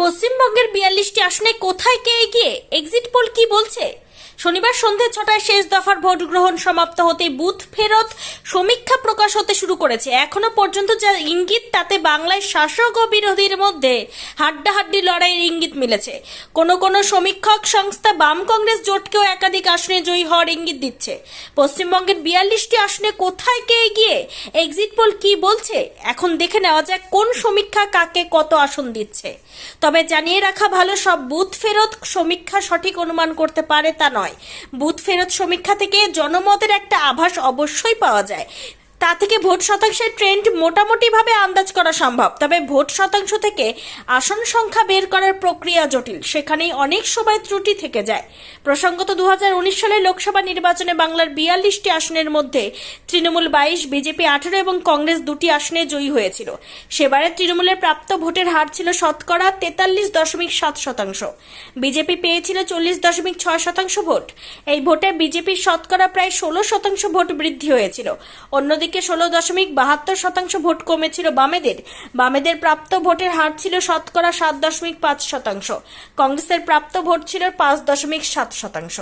পশ্চিমবঙ্গের বিয়াল্লিশটি আসনে কোথায় কে এগিয়ে? এক্সিট পোল কি বলছে? শনিবার সন্ধে ছটায় শেষ দফার ভোট গ্রহণ সমাপ্ত হতে বুথ ফেরত সমীক্ষা প্রকাশ হতে শুরু করেছে। এখনও পর্যন্ত যা ইঙ্গিত, তাতে বাংলায় শাসক ও বিরোধীর মধ্যে হাড্ডাহাড্ডি লড়াইয়ের ইঙ্গিত মিলেছে। কোনো কোনো সমীক্ষক সংস্থা বাম কংগ্রেস জোটকেও একাধিক আসনে জয়ী হওয়ার ইঙ্গিত দিচ্ছে। পশ্চিমবঙ্গের বিয়াল্লিশটি আসনে কোথায় কে এগিয়ে এক্সিট পোল কি বলছে, এখন দেখে নেওয়া যাক কোন সমীক্ষা কাকে কত আসন দিচ্ছে। তবে জানিয়ে রাখা ভালো, সব বুথ ফেরত সমীক্ষা সঠিক অনুমান করতে পারে তা নয়। বুথ ফেরত সমীক্ষা থেকে জনমতের একটা আভাস অবশ্যই পাওয়া যায়। তা থেকে ভোট শতাংশের ট্রেন্ড মোটামুটিভাবে আন্দাজ করা সম্ভব। তবে ভোট শতাংশ থেকে আসন সংখ্যা বের করার প্রক্রিয়া জটিল। সেখানেই অনেক সময় ত্রুটি থেকে যায়। প্রসঙ্গত দু সালের লোকসভা নির্বাচনে বাংলার বিয়াল্লিশটি আসনের মধ্যে তৃণমূল বাইশ, বিজেপি আঠারো এবং কংগ্রেস দুটি আসনে জয়ী হয়েছিল। সেবারে তৃণমূলের প্রাপ্ত ভোটের হার ছিল শতকরা তেতাল্লিশ দশমিক সাত শতাংশ। বিজেপি পেয়েছিল চল্লিশ দশমিক ছয় শতাংশ ভোট। এই ভোটে বিজেপির শতকরা প্রায় ষোলো শতাংশ ভোট বৃদ্ধি হয়েছিল। অন্যদিকে ষোলো দশমিক বাহাত্তর শতাংশ ভোট কমেছিল বামেদের। বামেদের প্রাপ্ত ভোটের হার ছিল শতকরা সাত দশমিক পাঁচ শতাংশ। কংগ্রেসের প্রাপ্ত ভোট ছিল পাঁচ দশমিক সাত শতাংশ।